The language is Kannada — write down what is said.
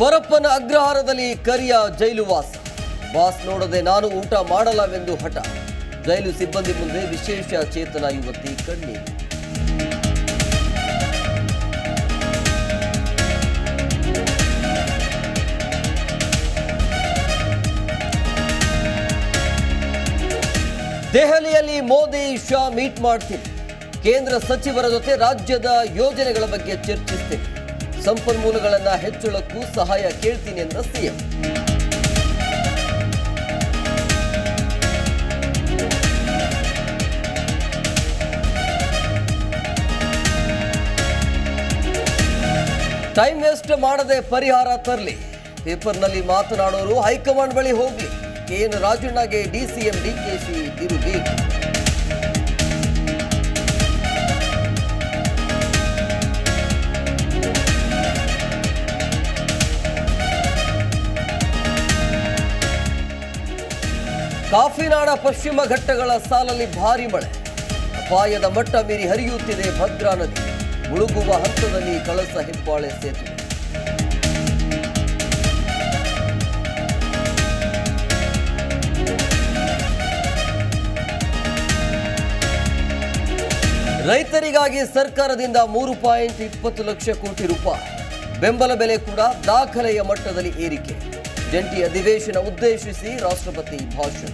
ಪರಪ್ಪನ ಅಗ್ರಹಾರದಲ್ಲಿ ಕರಿಯ ಜೈಲು ವಾಸ. ಬಾಸ್ ನೋಡದೆ ನಾನು ಊಟ ಮಾಡಲ್ಲವೆಂದು ಹಠ. ಜೈಲು ಸಿಬ್ಬಂದಿ ಮುಂದೆ ವಿಶೇಷ ಚೇತನ ಯುವತಿ ಕಣ್ಣೀರು. ದೆಹಲಿಯಲ್ಲಿ ಮೋದಿ ಶಾ ಮೀಟ್ ಮಾಡ್ತೀನಿ. ಕೇಂದ್ರ ಸಚಿವರ ಜೊತೆ ರಾಜ್ಯದ ಯೋಜನೆಗಳ ಬಗ್ಗೆ ಚರ್ಚಿಸ್ತೀನಿ. ಸಂಪನ್ಮೂಲಗಳನ್ನ ಹೆಚ್ಚಳಕ್ಕೂ ಸಹಾಯ ಕೇಳ್ತೀನಿ ಎಂದ ಸಿಎಂ. ಟೈಮ್ ವೇಸ್ಟ್ ಮಾಡದೆ ಪರಿಹಾರ ತರಲಿ. ಪೇಪರ್ನಲ್ಲಿ ಮಾತನಾಡೋರು ಹೈಕಮಾಂಡ್ ಬಳಿ ಹೋಗ್ಲಿ. ಕೆಎನ್ ರಾಜಣ್ಣಗೆ ಡಿಸಿಎಂ ಡಿಕೆಶಿ ತಿರುಗಿ ಕಾಫಿನಾಡ ಪಶ್ಚಿಮ ಘಟ್ಟಗಳ ಸಾಲಲ್ಲಿ ಭಾರಿ ಮಳೆ. ಅಪಾಯದ ಮಟ್ಟ ಮೀರಿ ಹರಿಯುತ್ತಿದೆ ಭದ್ರಾ ನದಿ. ಮುಳುಗುವ ಹಂತದಲ್ಲಿ ಕಳಸ ಹೆಬ್ಬಾಳೆ ಸೇತುವೆ ರೈತರಿಗಾಗಿ ಸರ್ಕಾರದಿಂದ ಮೂರು ಪಾಯಿಂಟ್ ಇಪ್ಪತ್ತು ಲಕ್ಷ ಕೋಟಿ ರೂಪಾಯಿ. ಬೆಂಬಲ ಬೆಲೆ ಕೂಡ ದಾಖಲೆಯ ಮಟ್ಟದಲ್ಲಿ ಏರಿಕೆ. ಜಂಟಿ ಅಧಿವೇಶನ ಉದ್ದೇಶಿಸಿ ರಾಷ್ಟ್ರಪತಿ ಭಾಷಣ.